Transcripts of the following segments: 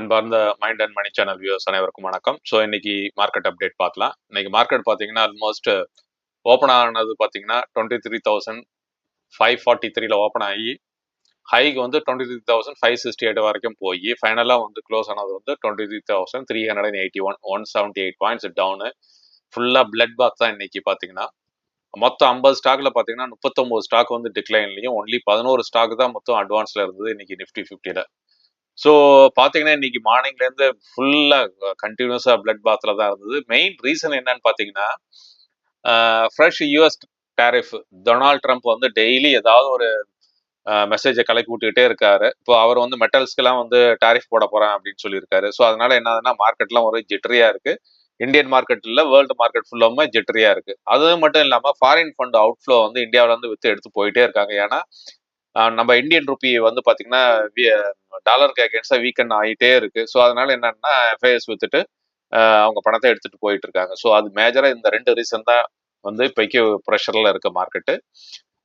அன்பார்ந்த mind and money channel views அனைவருக்கும் வணக்கம். ஸோ இன்னைக்கு மார்க்கெட் அப்டேட் பார்க்கலாம். இன்னைக்கு மார்க்கெட் பார்த்தீங்கன்னா ஆல்மோஸ்ட் ஓப்பன் ஆனது பார்த்தீங்கன்னா twenty three thousand five forty த்ரீல ஓப்பன் ஆகி ஹைக்கு வந்து twenty three thousand five sixty eight வரைக்கும் போய் ஃபைனலாக வந்து க்ளோஸ் ஆனது வந்து twenty three thousand three hundred and eighty one one seventy eight points down ஃபுல்லாக பிளட் பாக் தான் இன்னைக்கு பார்த்தீங்கன்னா. மொத்தம் ஐம்பது ஸ்டாக்ல பார்த்தீங்கன்னா முப்பத்தொம்பது ஸ்டாக் வந்து டிக்ளைன்லையும் ஒன்லி பதினோரு ஸ்டாக் தான் மொத்தம் அட்வான்ஸ்ல இருந்தது இன்னைக்கு நிஃப்டி ஃபிஃப்டியில் ஸோ பார்த்தீங்கன்னா இன்னைக்கு மார்னிங்லேருந்து ஃபுல்லாக கண்டினியூஸாக பிளட் பாத்தில் தான் இருந்தது. மெயின் ரீசன் என்னன்னு பார்த்தீங்கன்னா fresh US tariff Donald Trump வந்து டெய்லி ஏதாவது ஒரு மெசேஜை கலக்கி விட்டுக்கிட்டே இருக்காரு. இப்போ அவர் வந்து மெட்டல்ஸ்க்கெல்லாம் வந்து டாரிஃப் போட போகிறேன் அப்படின்னு சொல்லியிருக்காரு. ஸோ அதனால என்னதுன்னா மார்க்கெட்லாம் ஒரு ஜிட்ரியா இருக்குது இந்தியன் மார்க்கெட்ல வேர்ல்டு மார்க்கெட் ஃபுல்லாமே ஜெட்ரியாக இருக்குது அது மட்டும் இல்லாமல் ஃபாரின் ஃபண்ட் அவுட்ஃப்ளோ வந்து இந்தியாவிலேருந்து வித்து எடுத்து போயிட்டே இருக்காங்க. ஏன்னா நம்ம இந்தியன் ருப்பி வந்து பார்த்தீங்கன்னா டாலருக்கு அகேன்ஸ்டா வீக்கெண்ட் ஆகிட்டே இருக்கு. ஸோ அதனால என்னன்னா எஃப்ஐஎஸ் வித்துட்டு அவங்க பணத்தை எடுத்துட்டு போயிட்டு இருக்காங்க. ஸோ அது மேஜரா இந்த ரெண்டு ரீசன் தான் வந்து இப்போக்கி ப்ரெஷர்ல இருக்க மார்க்கெட்டு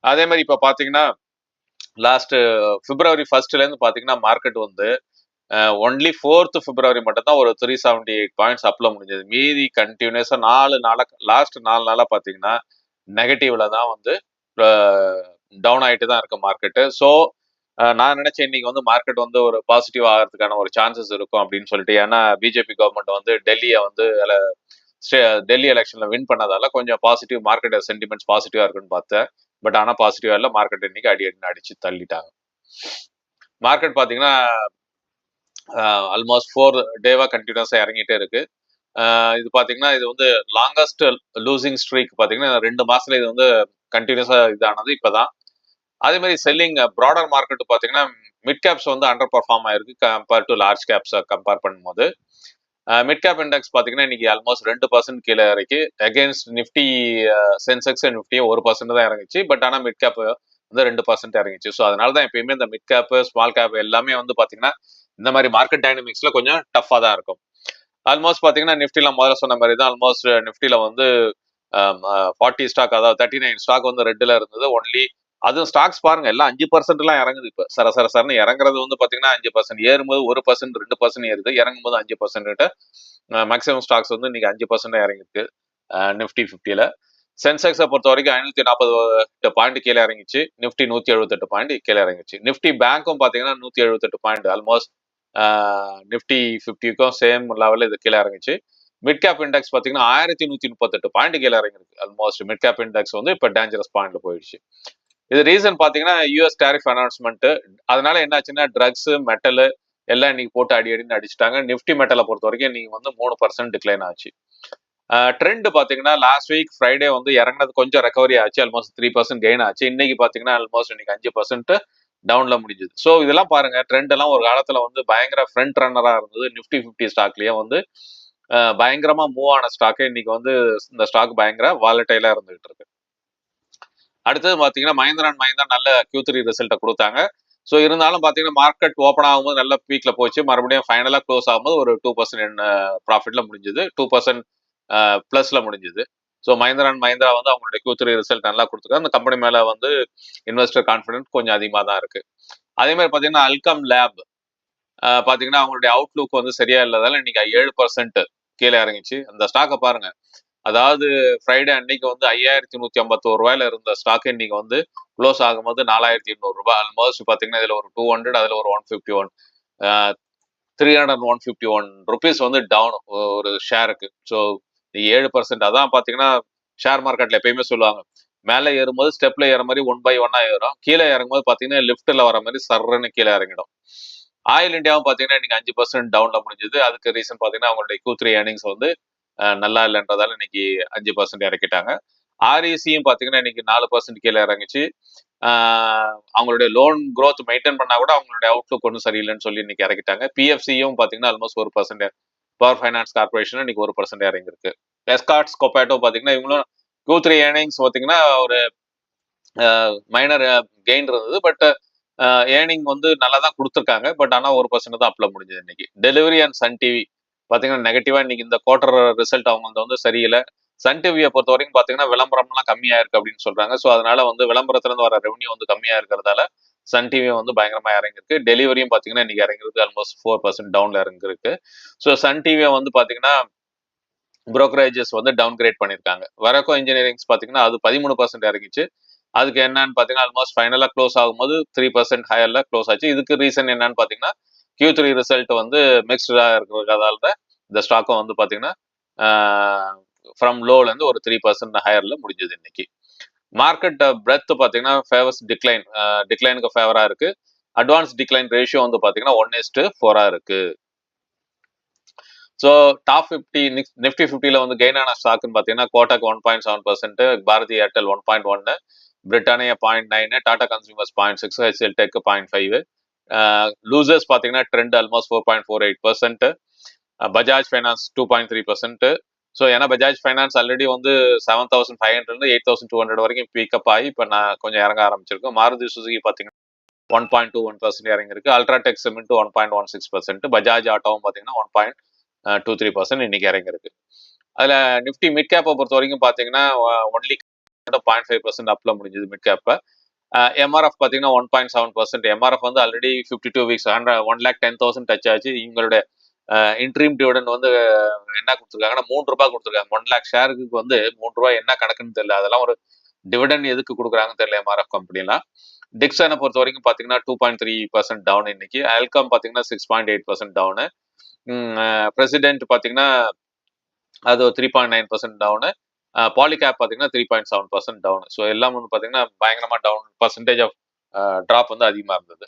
அதே மாதிரி இப்போ பார்த்தீங்கன்னா லாஸ்ட் பிப்ரவரி ஃபர்ஸ்ட்லேருந்து பார்த்தீங்கன்னா மார்க்கெட் வந்து ஒன்லி ஃபோர்த் பிப்ரவரி மட்டும்தான் ஒரு த்ரீ செவன்டி எயிட் பாயிண்ட்ஸ் அப்ல முடிஞ்சது. மீதி கண்டினியூஸாக நாலு நாளாக லாஸ்ட் நாலு நாளாக பார்த்தீங்கன்னா நெகட்டிவ்ல தான் வந்து டவுன் ஆகிட்டு தான் இருக்கு மார்க்கெட்டு ஸோ நான் நினைச்சேன் இன்னைக்கு வந்து மார்க்கெட் வந்து ஒரு பாசிட்டிவ் ஆகிறதுக்கான ஒரு சான்சஸ் இருக்கும் அப்படின்னு சொல்லிட்டு. ஏன்னா பிஜேபி கவர்மெண்ட் வந்து டெல்லியை வந்து டெல்லி எலெக்ஷன்ல வின் பண்ணதால கொஞ்சம் பாசிட்டிவ் மார்க்கெட் சென்டிமெண்ட்ஸ் பாசிட்டிவா இருக்குன்னு பார்த்தேன். பட் ஆனால் பாசிட்டிவா இல்லை மார்க்கெட் இன்னைக்கு அடி அடினு அடிச்சு தள்ளிட்டாங்க. மார்க்கெட் பார்த்தீங்கன்னா ஆல்மோஸ்ட் ஃபோர் டேவா கண்டினியூஸாக இறங்கிட்டே இருக்கு. இது பார்த்தீங்கன்னா இது வந்து லாங்கஸ்ட் லூசிங் ஸ்ட்ரீக் பார்த்தீங்கன்னா ரெண்டு மாசத்துல இது வந்து கண்டினியூஸாக இதானது இப்போதான். அதே மாதிரி செல்லிங் ப்ராடர் மார்க்கெட் பார்த்தீங்கன்னா மிட் கேப்ஸ் வந்து அண்டர் பர்ஃபார்ம் ஆயிருக்கு கம்பேர் டு லார்ஜ் கேப்ஸை கம்பேர் பண்ணும்போது. மிட் கேப் இண்டெக்ஸ் பார்த்தீங்கன்னா இன்னைக்கு ஆல்மோஸ்ட் ரெண்டு பர்சன்ட் கீழே இறக்கி against Nifty Sensex and Nifty ஒரு பர்சன்ட் தான் இறங்கிச்சு பட் ஆனால் மிட் கேப் வந்து ரெண்டு பர்சன்ட் இறங்கிச்சு. ஸோ அதனால தான் எப்பயுமே இந்த மிட் கேப் ஸ்மால் கேப் எல்லாமே வந்து பார்த்தீங்கன்னா இந்த மாதிரி மார்க்கெட் டைனமிக்ஸில் கொஞ்சம் டஃப்பாக தான் இருக்கும். ஆல்மோஸ்ட் பார்த்தீங்கன்னா நிஃப்டியில் முதல்ல சொன்ன மாதிரி தான் ஆல்மோஸ்ட் நிஃப்டியில் வந்து ஃபார்ட்டி ஸ்டாக் அதாவது தேர்ட்டி நைன் ஸ்டாக் வந்து ரெட்டில் இருந்தது. ஒன்லி அதுவும் ஸ்டாக்ஸ் பாருங்க எல்லாம் அஞ்சு பர்சன்ட்லாம் இறங்குது இப்போ. சர சர சரன்னு இறங்குறது வந்து பார்த்தீங்கன்னா அஞ்சு பர்சன்ட் ஏறும்போது ஒரு பர்சன்ட் ரெண்டு பர்சன்ட் ஏறுது. இறங்கும் போது அஞ்சு பர்சன்ட் மேக்ஸிமம் ஸ்டாக்ஸ் வந்து இன்னைக்கு அஞ்சு பர்சன்ட் இறங்கிருக்கு நிஃப்டி ஃபிஃப்டியில் சென்செக்ஸை பொறுத்த வரைக்கும் ஐநூத்தி நாற்பது எட்டு பாயிண்ட் கீழே இறங்கிச்சு. நிஃப்டி நூத்தி எழுபத்தெட்டு பாயிண்ட் கீழே இறங்கிச்சு. நிஃப்டி பேங்க்கும் பார்த்தீங்கன்னா நூத்தி எழுபத்தெட்டு பாயிண்ட் ஆல்மோஸ்ட் நிஃப்டி ஃபிஃப்டிக்கும் சேம் லெவலில் இது கீழே இறங்கிச்சு. மிட் கேப் இண்டெக்ஸ் பார்த்தீங்கன்னா ஆயிரத்தி நூத்தி முப்பத்தெட்டு பாயிண்ட் கீழே இறங்கிருக்கு ஆல்மோஸ்ட் மிட் கேப் இண்டெக்ஸ் வந்து இப்போ டேஞ்சரஸ் பாயிண்ட்ல போயிடுச்சு. இது ரீசன் பார்த்தீங்கன்னா யூஎஸ் டேரிஃப் அனௌன்ஸ்மெண்ட் அதனால என்னாச்சுன்னா ட்ரக்ஸ் மெட்டல் எல்லாம் இன்னைக்கு போட்டு அடி அடின்னு அடிச்சுட்டாங்க. நிஃப்டி மெட்டலை பொறுத்த வரைக்கும் நீங்க வந்து மூணு பர்சன்ட் டிக்ளைன் ஆச்சு. ட்ரெண்ட் பார்த்தீங்கன்னா லாஸ்ட் வீக் ஃப்ரைடே வந்து இறங்கினது கொஞ்சம் ரெக்கவரி ஆச்சு. ஆல்மோஸ்ட் த்ரீ பர்சன்ட் கெயின் ஆச்சு. இன்னைக்கு பார்த்தீங்கன்னா ஆல்மோஸ்ட் இன்னைக்கு அஞ்சு பர்சன்ட் டவுன்ல முடிஞ்சுது. ஸோ இதெல்லாம் பாருங்க ட்ரெண்ட் எல்லாம் ஒரு காலத்துல வந்து பயங்கர ஃப்ரண்ட் ரன்னரா இருந்தது. நிஃப்டி ஃபிஃப்டி ஸ்டாக்லயே வந்து பயங்கரமா மூவ் ஆன ஸ்டாக்கு இன்னைக்கு வந்து இந்த ஸ்டாக் பயங்கர வாலட்டைலா இருந்துகிட்டு இருக்கு. அடுத்தது பாத்தீங்கன்னா மஹிந்திரா அண்ட் மஹிந்திரா நல்ல கியூ த்ரீ ரிசல்ட்டை கொடுத்தாங்க. ஸோ இருந்தாலும் பார்த்தீங்கன்னா மார்க்கெட் ஓப்பன் ஆகும்போது நல்ல பீக்ல போச்சு. மறுபடியும் ஃபைனலாக க்ளோஸ் ஆகும்போது ஒரு டூ பர்சன்ட் ப்ராஃபிட்ல முடிஞ்சுது. டூ பர்சன்ட் ப்ளஸ்ல முடிஞ்சுது. ஸோ மஹிந்திரா அண்ட் மஹிந்திரா வந்து அவங்களுடைய கியூ த்ரீ ரிசல்ட் நல்லா கொடுத்துருக்காங்க. அந்த கம்பெனி மேல வந்து இன்வெஸ்டர் கான்ஃபிடென்ட் கொஞ்சம் அதிகமாக தான் இருக்கு. அதே மாதிரி பார்த்தீங்கன்னா அல்கம் லேப் பார்த்தீங்கன்னா அவங்களுடைய அவுட்லுக் வந்து சரியா இல்லாதால இன்னைக்கு ஏழு பர்சன்ட் கீழே இறங்கிச்சு. அந்த ஸ்டாக்கை பாருங்க. அதாவது ஃப்ரைடே அன்னைக்கு வந்து ஐயாயிரத்தி நூத்தி ஐம்பத்தோரு ரூபாயில இருந்த ஸ்டாக் இன்னைக்கு வந்து க்ளோஸ் ஆகும்போது நாலாயிரத்தி எண்ணூறு ரூபாய். ஆல்மோஸ்ட் பாத்தீங்கன்னா இதுல ஒரு டூ ஹண்ட்ரட் அதுல ஒரு one fifty one three hundred one fifty one rupees வந்து டவுன் ஒரு ஷேருக்கு ஸோ ஏழு பர்சன்ட் அதான் பாத்தீங்கன்னா ஷேர் மார்க்கெட்ல எப்பயுமே சொல்லுவாங்க. மேலே ஏறும்போது ஸ்டெப்ல ஏற மாதிரி ஒன் பை ஒன்னா ஏறும். கீழே இறங்கும்போது பாத்தீங்கன்னா லிஃப்ட்ல வர மாதிரி சர்றன்னு கீழே இறங்கிடும். ஆயில் இண்டியாவும் பார்த்தீங்கன்னா இன்னைக்கு அஞ்சு பர்சன்ட் டவுன்ல முடிஞ்சது. அதுக்கு ரீசன் பார்த்தீங்கன்னா அவங்களுடைய கூ த்ரீ ஏர்னிங்ஸ் வந்து நல்லா இல்லைன்றதால இன்னைக்கு அஞ்சு பர்சன்ட் இறக்கிட்டாங்க. ஆர்இசியும் பார்த்தீங்கன்னா இன்னைக்கு நாலு பர்சன்ட் கீழே இறங்குச்சு. அவங்களுடைய லோன் க்ரோத் மெயின்டைன் பண்ணா கூட அவங்களுடைய அவுட்லுக் ஒன்றும் சரியில்லைன்னு சொல்லி இன்னைக்கு இறக்கிட்டாங்க. பிஎஃப்சியும் பார்த்தீங்கன்னா ஆல்மோஸ்ட் ஒரு பர்சன்ட் பவர் ஃபைனான்ஸ் கார்பரேஷன் இன்னைக்கு ஒரு பர்சன்ட் இறங்கிருக்கு எஸ்கார்ட்ஸ் கொப்பேட்டோ பார்த்தீங்கன்னா இவங்களும் டூ த்ரீ ஏர்னிங்ஸ் பார்த்தீங்கன்னா ஒரு மைனர் கெயின் இருந்தது. பட் ஏர்னிங் வந்து நல்லா தான் கொடுத்துருக்காங்க. பட் ஆனால் ஒரு பர்சன்ட் தான் அப்ல முடிஞ்சது இன்னைக்கு. டெலிவரி அண்ட் சன் டிவி பார்த்தீங்கன்னா நெகட்டிவாக இன்னைக்கு இந்த குவார்டர் ரிசல்ட் அவங்க வந்து சரியில்லை. சன் டிவியை பொறுத்த வரைக்கும் பார்த்தீங்கன்னா விளம்பரம்லாம் கம்மியாக இருக்கு அப்படின்னு சொல்றாங்க. ஸோ அதனால வந்து விளம்பரத்துலேருந்து வர ரெவன்யூ வந்து கம்மியாக இருக்கிறதால சன் டிவி வந்து பயங்கரமா இறங்கிருக்கு டெலிவரியும் பாத்தீங்கன்னா இன்னைக்கு இறங்கிருக்கு ஆல்மோஸ்ட் ஃபோர் பர்சன்ட் டவுன்ல இறங்கிருக்கு ஸோ சன் டிவியை வந்து பாத்தீங்கன்னா புரோக்கரேஜஸ் வந்து டவுன் கிரேட் பண்ணியிருக்காங்க. வரக்கோ இன்ஜினியரிங்ஸ் பாத்தீங்கன்னா அது பதிமூணு பர்சன்ட் இறங்கிச்சு. அதுக்கு என்னன்னு பார்த்தீங்கன்னா ஆல்மோஸ்ட் ஃபைனலாக க்ளோஸ் ஆகும்போது த்ரீ பர்சன்ட் ஹையரில் க்ளோஸ் ஆச்சு. இதுக்கு ரீசன் என்னன்னு பார்த்தீங்கன்னா கியூ த்ரீ ரிசல்ட் வந்து மிக்ஸ்டாக இருக்கிறதால தான் இந்த ஸ்டாக்கும் வந்து பார்த்தீங்கன்னா ஃப்ரம் லோலேருந்து ஒரு த்ரீ பர்சன்ட் ஹையரில் முடிஞ்சது இன்னைக்கு. மார்க்கெட் பிரெத் பார்த்தீங்கன்னா ஃபேவர்ஸ் டிக்ளைன் டிக்ளைனுக்கு ஃபேவராக இருக்குது அட்வான்ஸ் டிக்ளைன் ரேஷியோ வந்து பார்த்தீங்கன்னா ஒன் இஸ்டு ஃபோராக இருக்குது ஸோ டாப் ஃபிஃப்டி நிஃப்டி ஃபிஃப்டியில் வந்து கெயின் ஆன ஸ்டாக்னு பார்த்தீங்கன்னா Kotak one point seven percent Bharti Airtel one point ஒன்னு Britannia point nine Tata consumers point six HCL tech point five losers பார்த்தீங்கன்னா Trent almost four point four eight percent Bajaj finance two point three percent so ஏன்னா Bajaj finance already வந்து seven thousand five ஹண்ட்ரட்லேருந்து eight thousand two hundred வரைக்கும் pickup ஆகி இப்போ நான் கொஞ்சம் இறங்க ஆரம்பிச்சிருக்கோம் மாருதி சுசுகி பார்த்தீங்கன்னா one point two one percent இறங்கிருக்கு UltraTech cement one point one six percent Bajaj ஆட்டோவும் பார்த்தீங்கன்னா one point two three percent இன்னைக்கு இறங்கிருக்கு அதில் நிஃப்டி மிட் கேப்பை பொறுத்த வரைக்கும் பார்த்தீங்கன்னா ஒன்லி பாயிண்ட் ஃபைவ் பர்சன்ட் அப்ல முடிஞ்சது மிட் கேப்பை எம்ஆர்எஃப் பார்த்தீங்கன்னா one point seven percent MRF வந்து already fifty two weeks hundred one lakh ten thousand touch ஆச்சு. இவங்களுடைய இன்ட்ரீம் டிவிடன் வந்து என்ன கொடுத்துருக்காங்கன்னா மூணு ரூபாய் கொடுத்துருக்காங்க. ஒன் லேக் ஷேருக்கு வந்து மூணு ரூபாய் என்ன கணக்குன்னு தெரியல. அதெல்லாம் ஒரு டிவிடன் எதுக்கு கொடுக்குறாங்கன்னு தெரியல எம்ஆர்எஃப் கம்பெனிலாம் டிக்ஸனை பொறுத்த வரைக்கும் பார்த்தீங்கன்னா two point three percent down இன்னைக்கு. அல்காம் பார்த்தீங்கன்னா six point eight percent down president பார்த்தீங்கன்னா அது three point nine percent down Polycab பார்த்தீங்கன்னா three point seven percent down so எல்லாம் வந்து பார்த்தீங்கன்னா பயங்கரமாக டவுன் பர்சன்டேஜ் ஆஃப் ட்ராப் வந்து அதிகமாக இருந்தது.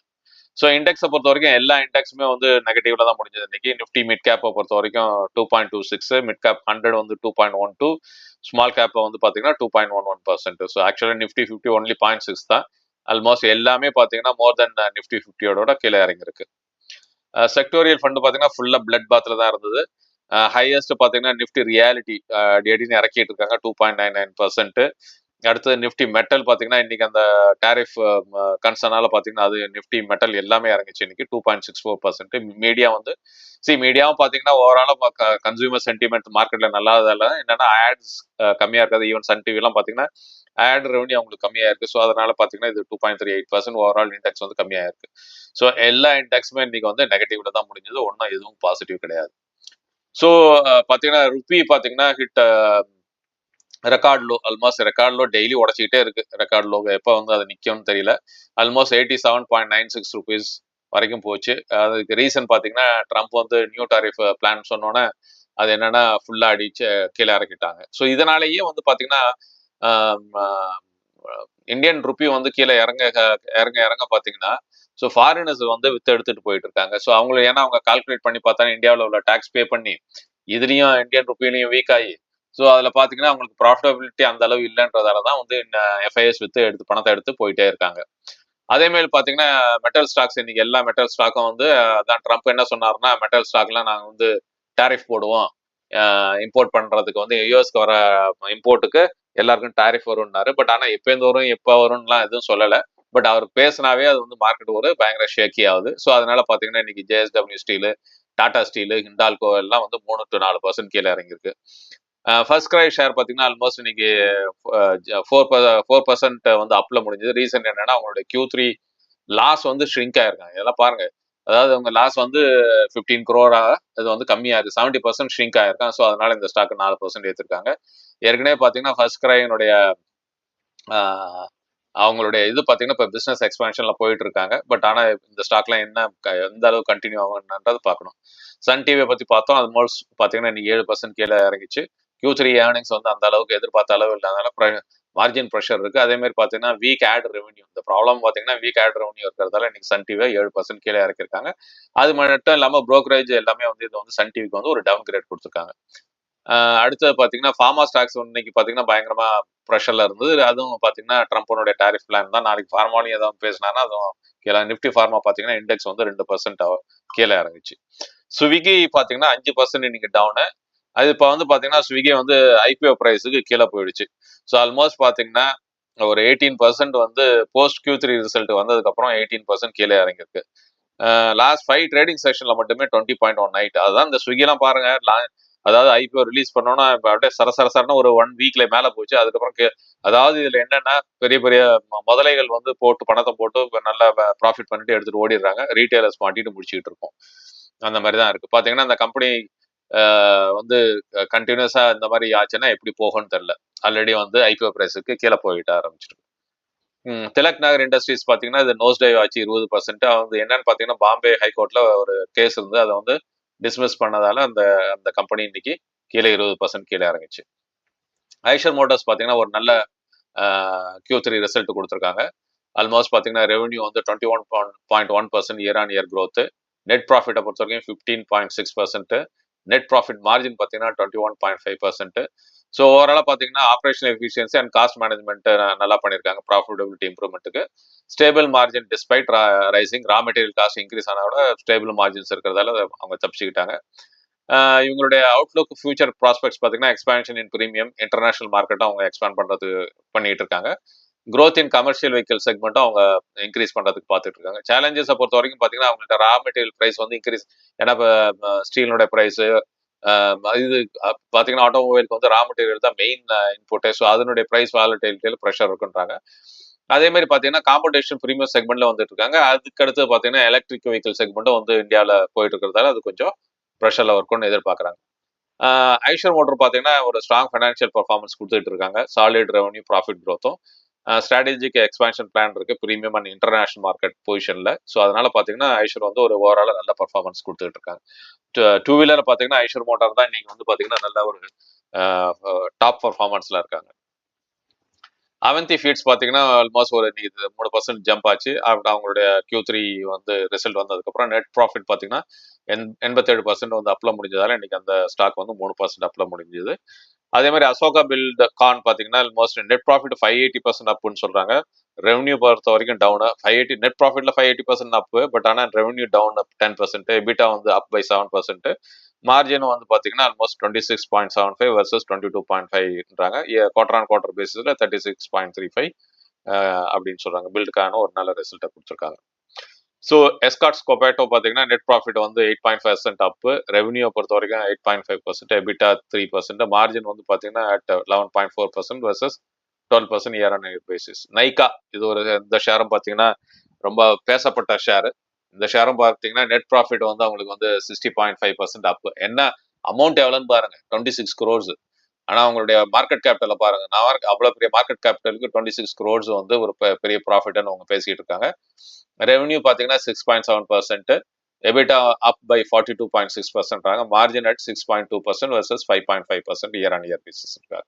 ஸோ இண்டெக்ஸை பொறுத்த வரைக்கும் எல்லா இண்டெக்ஸுமே வந்து நெகட்டிவ்ல தான் முடிஞ்சது இன்னைக்கு. நிஃப்டி மிட் கேப்பை பொறுத்த வரைக்கும் two point two six mid cap hundred வந்து two point one two small கேப்பை வந்து பார்த்தீங்கன்னா two point one one percent so ஆக்சுவலாக Nifty fifty only point six தான். ஆல்மோஸ்ட் எல்லாமே பார்த்தீங்கன்னா மோர் தென் நிஃப்டி ஃபிஃப்டியோட கீழே இறங்கிருக்கு செக்டோரியல் ஃபண்டு பார்த்தீங்கன்னா ஃபுல்லாக பிளட் பாத்தில் தான் இருந்தது. ஹையஸ்ட் பார்த்தீங்கன்னா நிஃப்டி ரியாலிட்டி டேடின்னு இறக்கிட்டு இருக்காங்க. Two point nine nine percent அடுத்தது நிஃப்டி மெட்டல் பார்த்தீங்கன்னா இன்னைக்கு அந்த டேரிஃப் கன்சர்னால பார்த்தீங்கன்னா அது நிஃப்டி மெட்டல் எல்லாமே இறங்குச்சு. இன்னைக்கு two point six four percent media வந்து சி மீடியாவும் பார்த்தீங்கன்னா ஓவராலாக கன்சூமர் சென்டிமெண்ட் மார்க்கெட்ல நல்லாததால என்னன்னா ஆட்ஸ் கம்மியாக இருக்காது. ஈவன் சன் டிவிலாம் பார்த்தீங்கன்னா ஆட் ரெவன்யூ அவங்களுக்கு கம்மியாக இருக்குது ஸோ அதனால பார்த்தீங்கன்னா இது two point three eight percent overall index வந்து கம்மியாக இருக்கு. ஸோ எல்லா இண்டெக்ஸுமே இன்னைக்கு வந்து நெகட்டிவ்ல தான் முடிஞ்சது. ஒன்றும் எதுவும் பாசிட்டிவ் கிடையாது. ஸோ பார்த்தீங்கன்னா ருப்பி பார்த்தீங்கன்னா hit record low almost record low daily உடச்சிக்கிட்டே இருக்கு. ரெக்கார்ட் லோ எப்போ வந்து அது நிற்கும்னு தெரியல. Almost eighty seven point nine six rupees வரைக்கும் போச்சு. அதுக்கு ரீசன் பார்த்தீங்கன்னா ட்ரம்ப் வந்து நியூ டாரிஃப் பிளான் சொன்னோன்னே அது என்னன்னா ஃபுல்லாக அடிச்சு கீழே இறக்கிட்டாங்க. ஸோ இதனாலேயே வந்து பார்த்தீங்கன்னா இந்தியன் ருப்பி வந்து கீழே இறங்க இறங்க இறங்க பார்த்தீங்கன்னா ஸோ ஃபாரினர்ஸ் வந்து வித்து எடுத்துட்டு போயிட்டு இருக்காங்க ஸோ அவங்களை ஏன்னா அவங்க கால்குலேட் பண்ணி பார்த்தா இந்தியாவில் உள்ள டேக்ஸ் பே பண்ணி இதுலேயும் இந்தியன் ருப்பிலையும் வீக் ஆகி ஸோ அதில் பார்த்தீங்கன்னா அவங்களுக்கு ப்ராஃபிட்டபிலிட்டி அந்த அளவு இல்லைன்றதால தான் வந்து எஃப்ஐஎஸ் வித்து எடுத்து பணத்தை எடுத்து போயிட்டே இருக்காங்க. அதே பார்த்தீங்கன்னா மெட்டல் ஸ்டாக்ஸ் இன்னைக்கு எல்லா மெட்டல் ஸ்டாக்கும் வந்து அதான் ட்ரம்ப் என்ன சொன்னார்னா மெட்டல் ஸ்டாக்லாம் நாங்கள் வந்து டேரிஃப் போடுவோம். இம்போர்ட் பண்றதுக்கு வந்து யூஎஸ்க்கு வர இம்போர்ட்டுக்கு எல்லாருக்கும் டேரிஃப் வரும்னாரு. பட் ஆனால் எப்போந்து வரும் எப்போ வரும்லாம் எதுவும் சொல்லலை. பட் அவர் பேசினாவே அது வந்து மார்க்கெட் ஒரு பயங்கர ஷேக்கி ஆகுது. ஸோ அதனால பார்த்தீங்கன்னா இன்னைக்கு JSW steel Tata steel Hindalco எல்லாம் வந்து மூணு டு நாலு பர்சன்ட் கீழே இறங்கியிருக்கு. ஃபர்ஸ்ட் கிரை ஷேர் பார்த்தீங்கன்னா ஆல்மோஸ்ட் இன்னைக்கு ஃபோர் ஃபோர் பர்சன்ட் வந்து அப்ல முடிஞ்சது. ரீசன் என்னன்னா அவங்களோட கியூ த்ரீ லாஸ் வந்து ஷ்ரிங்க் ஆயிருக்காங்க. இதெல்லாம் பாருங்க. அதாவது அவங்க லாஸ் வந்து ஃபிஃப்டீன் குரோரா இது வந்து கம்மியாக இருக்கு செவன்டி பர்சன்ட் ஷ்ரிங்க் ஆயிருக்காங்க. ஸோ அதனால இந்த ஸ்டாக் நாலு பர்சன்ட் ஏற்றிருக்காங்க ஏற்கனவே பார்த்தீங்கன்னா ஃபர்ஸ்ட் கிரைனுடைய அவங்களுடைய இது பார்த்தீங்கன்னா இப்போ பிஸ்னஸ் எக்ஸ்பென்ஷனில் போயிட்டு இருக்காங்க பட் ஆனால் இந்த ஸ்டாக்லாம் என்ன எந்த அளவு கண்டினியூ ஆகும்ன்றது பார்க்கணும். சன் டிவியை பற்றி பார்த்தோம். அது மோஸ்ட் பார்த்தீங்கன்னா இன்னைக்கு ஏழு பர்சன்ட் கீழே இறங்கிச்சு. கியூ த்ரீ ஏர்னிங்ஸ் வந்து அந்த அளவுக்கு எதிர்பார்த்த அளவு இல்லாதனால மார்ஜின் ப்ரெஷர் இருக்கு. அதே மாதிரி பார்த்தீங்கன்னா வீக் ஆட் ரெவன்யூ இந்த ப்ராப்ளம் பார்த்தீங்கன்னா வீக் ஆட் ரெவன்யூ இருக்கிறதால இன்னைக்கு சன் டிவியை ஏழு பர்சன்ட் கீழே இறக்கிருக்காங்க அது மட்டும் இல்லாமல் ப்ரோக்கரேஜ் எல்லாமே வந்து இது வந்து சன் டிவிக்கு வந்து ஒரு டவுன் கிரேட் கொடுத்துருக்காங்க அடுத்தது பார்த்தீங்கன்னா ஃபார்மா ஸ்டாக்ஸ் இன்னைக்கு பார்த்தீங்கன்னா பயங்கரமா ப்ரெஷர்ல இருந்தது. அதுவும் பார்த்தீங்கன்னா ட்ரம்ப்பனுடைய டாரிஃப் பிளான் தான். நாளைக்கு ஃபார்மாலையும் ஏதாவது பேசினானா அதுவும் கீழே நிஃப்டி ஃபார்மா பார்த்தீங்கன்னா இண்டெக்ஸ் வந்து ரெண்டு பர்சன்ட் கீழே இறங்குச்சு. ஸ்விக்கி பார்த்தீங்கன்னா அஞ்சு பர்சன்ட் இன்னைக்கு டவுனு அது இப்போ வந்து பார்த்தீங்கன்னா ஸ்விக்கி வந்து ஐபிஓ ப்ரைஸுக்கு கீழே போயிடுச்சு. ஸோ ஆல்மோஸ்ட் பார்த்தீங்கன்னா ஒரு எயிட்டீன் பர்சன்ட் வந்து போஸ்ட் கியூ த்ரீ ரிசல்ட் வந்ததுக்கப்புறம் எயிட்டீன் பர்சன்ட் கீழே இறங்கியிருக்கு. லாஸ்ட் ஃபைவ் ட்ரேடிங் செக்ஷனில் மட்டுமே டுவெண்ட்டி பாயிண்ட் ஒன் நைட் அதுதான் இந்த ஸ்விக்கிலாம் பாருங்க அதாவது ஐபிஓ ரிலீஸ் பண்ணோன்னா இப்போ அப்படியே சரசரசரன ஒரு ஒன் வீக்ல மேலே போச்சு. அதுக்கப்புறம் அதாவது இதில் என்னென்னா பெரிய பெரிய ம- முதலைகள் வந்து போட்டு பணத்தை போட்டு நல்லா ப்ராஃபிட் பண்ணிட்டு எடுத்துகிட்டு ஓடிடுறாங்க. ரீட்டைலர்ஸ் மாட்டிட்டு முடிச்சுக்கிட்டு இருக்கோம். அந்த மாதிரி தான் இருக்குது பார்த்தீங்கன்னா அந்த கம்பெனி வந்து கண்டினியூஸா இந்த மாதிரி ஆச்சுன்னா எப்படி போகும்னு தெரியல. ஆல்ரெடி வந்து ஐபிஓ பிரைஸுக்கு கீழே போயிட்டு ஆரம்பிச்சிருக்கு திலக் நகர் இண்டஸ்ட்ரீஸ் பார்த்தீங்கன்னா இது நோஸ் டைவ் ஆச்சு இருபது பர்சன்ட் வந்து என்னன்னு பார்த்தீங்கன்னா பாம்பே ஹைகோர்ட்ல ஒரு கேஸ் இருந்து அதை வந்து டிஸ்மிஸ் பண்ணதால அந்த அந்த கம்பெனி இன்னைக்கு கீழே இருபது பர்சன்ட் கீழே இறங்குச்சு. ஐஷர் மோட்டார்ஸ் பார்த்தீங்கன்னா ஒரு நல்ல கியூ த்ரீ ரிசல்ட் கொடுத்துருக்காங்க. ஆல்மோஸ்ட் பார்த்தீங்கன்னா ரெவன்யூ வந்து twenty one point one percent year on year growth net ப்ராஃபிட்டை பொறுத்த வரைக்கும் fifteen point six percent net profit margin பார்த்தீங்கன்னா twenty one point five percent so ஓவராலாக பார்த்தீங்கன்னா operational efficiency and cost management நல்லா பண்ணியிருக்காங்க profitability இம்ப்ரூவ்மெண்ட்டுக்கு stable margin despite rising raw material cost increase ஆனா கூட ஸ்டேபிள் மார்ஜின்ஸ் இருக்கிறதால அவங்க தப்பிச்சுக்கிட்டாங்க. இவங்களுடைய அவுட்லுக் ஃபியூச்சர் ப்ராஸ்பெக்ட்ஸ் பார்த்தீங்கன்னா எக்ஸ்பான்ஷன் இன் பிரீமியம் இன்டர்நேஷனல் மார்க்கெட்டும் அவங்க எக்ஸ்பேண்ட் பண்ணுறது பண்ணிட்டு இருக்காங்க. க்ரோத் இன் கமர்ஷியல் வெஹிக்கல் செக்மெண்ட்டும் அவங்க இன்க்ரீஸ் பண்ணுறதுக்கு பார்த்துட்டு இருக்காங்க சேலஞ்சஸை பொறுத்த வரைக்கும் பார்த்தீங்கன்னா அவங்கள்ட்ட ரா மெட்டீரியல் ப்ரைஸ் வந்து இன்க்ரீஸ் ஏன்னா இப்போ ஸ்டீலினுடைய ப்ரைஸு இது பார்த்தீங்கன்னா ஆட்டோமொபைலுக்கு வந்து ரா மெட்டீரியல் தான் மெயின் இன்புட்டே ஸோ அதனுடைய ப்ரைஸ் வாலட்டிலிட்டியில் ப்ரெஷர் இருக்குன்றாங்க. அதே மாதிரி பார்த்தீங்கன்னா காம்படிஷன் ப்ரீமியம் செக்மெண்ட்ல வந்துட்டு இருக்காங்க அதுக்கு அடுத்து பார்த்தீங்கன்னா எலக்ட்ரிக் வெஹிக்கல் செக்மெண்ட்டும் வந்து இந்தியாவில் போயிட்டு இருக்கிறதால அது கொஞ்சம் ப்ரெஷரில் இருக்கும்னு எதிர்பார்க்குறாங்க. ஐஷர் மோட்டர் பார்த்தீங்கன்னா ஒரு ஸ்ட்ராங் ஃபைனான்ஷியல் பர்ஃபார்மன்ஸ் கொடுத்துட்டு இருக்காங்க சாலிட் ரெவன்யூ ப்ராஃபிட் க்ரோத்தும் ஸ்ட்ராட்டஜிக் எக்ஸ்பான்ஷன் பிளான் இருக்கு. ப்ரீமியம் அண்ட் இன்டர்நேஷனல் மார்க்கெட் பொசிஷன்ல ஸோ அதனால பார்த்தீங்கன்னா ஐஷர் வந்து ஒரு ஓவரால நல்ல பர்ஃபார்மன்ஸ் கொடுத்துட்டு இருக்காங்க. டூ வீலர் பார்த்தீங்கன்னா ஐஷர் மோட்டார் தான் இன்னைக்கு வந்து பார்த்தீங்கன்னா நல்ல ஒரு டாப் பர்ஃபார்மன்ஸ்ல இருக்காங்க. அவந்தி ஃபீட்ஸ் பார்த்தீங்கன்னா ஆல்மோஸ்ட் ஒரு இன்னைக்கு மூணு பர்சன்ட் ஜம்ப் ஆச்சு. அப்படி அவங்களுடைய கியூ த்ரீ வந்து ரிசல்ட் வந்ததுக்கப்புறம் நெட் ப்ராஃபிட் பார்த்தீங்கன்னா எண் எண்பத்தேழு பர்சன்ட் வந்து அப்ல முடிஞ்சதால இன்னைக்கு அந்த ஸ்டாக் வந்து மூணு பர்சன்ட் அப்ல முடிஞ்சது. அதே மாதிரி அசோகா பில்ட் கான் பார்த்தீங்கன்னா almost net profit five eighty percent அப்புன்னு சொல்றாங்க. ரெவன்யூ பொறுத்த வரைக்கும் down five eighty net ப்ராஃபிட்ல five eighty percent up but ஆனால் revenue down ten percent EBITDA வந்து up by seven percent margin வந்து பார்த்தீங்கன்னா almost twenty six point seven five versus twenty two point ஃபைவ்ன்றாங்க quarter on quarter பேசிஸில் thirty six point three five அப்படின்னு சொல்றாங்க. பில்டுக்கான ஒரு நல்ல ரிசல்ட்டை கொடுத்துருக்காங்க. ஸோ எஸ்கார்ட்ஸ் கொபேட்டோ பார்த்தீங்கன்னா நெட் ப்ராஃபிட் வந்து eight point five percent up revenue பொறுத்த வரைக்கும் eight point five percent EBITDA three percent margin வந்து பார்த்தீங்கன்னா at eleven point four percent versus twelve percent year on year basis Nykaa இது ஒரு இந்த ஷேரும் பார்த்தீங்கன்னா ரொம்ப பேசப்பட்ட ஷேர் இந்த ஷேரும் பார்த்தீங்கன்னா நெட் ப்ராஃபிட் வந்து அவங்களுக்கு வந்து sixty point five percent up என்ன? அமௌண்ட் எவ்வளோன்னு பாருங்க. டுவெண்ட்டி சிக்ஸ் க்ரோர்ஸ் ஆனால் அவங்களுடைய மார்க்கெட் கேபிட்டலை பாருங்க. நான் அவ்வளோ பெரிய மார்க்கெட் கேபிட்டலுக்கு டுவெண்ட்டி சிக்ஸ் க்ரோர்ஸ் வந்து ஒரு பெரிய ப்ராஃபிட்னு அவங்க பேசிட்டு இருக்காங்க. ரெவன்யூ பார்த்தீங்கன்னா six point seven percent EBITDA up by forty two point six percent margin at six point two percent versus five point five percent year on year basis இருக்காங்க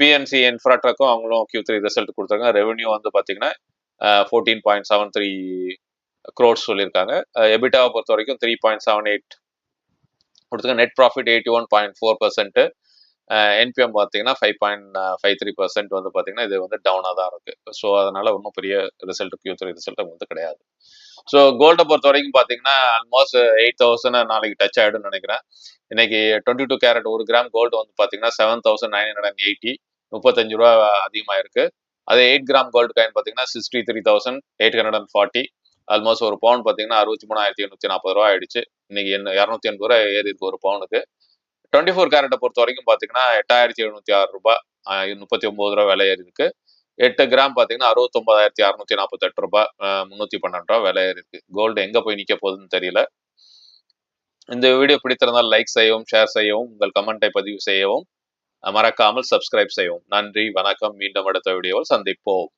பிஎன்சி இன்ஃப்ராட்ரக்கும் அவங்களும் கியூ த்ரீ ரிசல்ட் கொடுத்துருக்காங்க. Revenue வந்து பார்த்தீங்கன்னா fourteen point seven three crores சொல்லியிருக்காங்க. எபிட்டாவை பொறுத்த வரைக்கும் த்ரீ பாயிண்ட் செவன் எயிட் கொடுத்துருங்க net profit eighty one point four percent NPM பார்த்தீங்கன்னா five point five three percent வந்து பார்த்தீங்கன்னா இது வந்து டவுனாக தான் இருக்குது ஸோ அதனால் ஒன்றும் பெரிய ரிசல்ட் கியூ த்ரீ ரிசல்ட் வந்து கிடையாது. ஸோ கோல்டை பொறுத்த வரைக்கும் பார்த்தீங்கன்னா ஆல்மோஸ்ட் எயிட் தௌசண்ட் நாளைக்கு டச் ஆகிடும்னு நினைக்கிறேன். இன்னைக்கு டுவெண்ட்டி டூ கேரட் ஒரு கிராம் கோல்டு வந்து பார்த்தீங்கன்னா seven thousand nine hundred and eighty முப்பத்தஞ்சு ரூபா அதிகமாக இருக்கு அதே எயிட் கிராம் கோல்டு காயின் பார்த்தீங்கன்னா sixty three thousand eight hundred and forty almost ஒரு பவுன் பார்த்தீங்கன்னா அறுபத்தி மூணாயிரத்தி எண்ணூற்றி நாற்பது ரூபா ஆயிடுச்சு. இன்னைக்கு என்ன இரநூத்தி எண்பது ரூபா ஏறி இருக்கு ஒரு பவுனுக்கு டுவெண்ட்டி ஃபோர் கேரட்டை பொறுத்த வரைக்கும் பார்த்தீங்கன்னா எட்டாயிரத்தி எழுநூத்தி ஆறு ரூபாய் முப்பத்தி ஒன்பது ரூபா விலை ஏறி இருக்கு. எட்டு கிராம் பார்த்தீங்கன்னா அறுபத்தொன்பதாயிரத்தி அறுநூத்தி நாற்பத்தெட்டு ரூபாய் ஆஹ் முன்னூத்தி பன்னெண்டு ரூபா விலை இருக்கு. கோல்டு எங்க போய் நிக்க போகுதுன்னு தெரியல. இந்த வீடியோ பிடித்திருந்தால் லைக் செய்யவும் ஷேர் செய்யவும் உங்கள் கமெண்ட்டை பதிவு செய்யவும் மறக்காமல் சப்ஸ்கிரைப் செய்யவும். நன்றி வணக்கம். மீண்டும் அடுத்த வீடியோவில் சந்திப்போம்.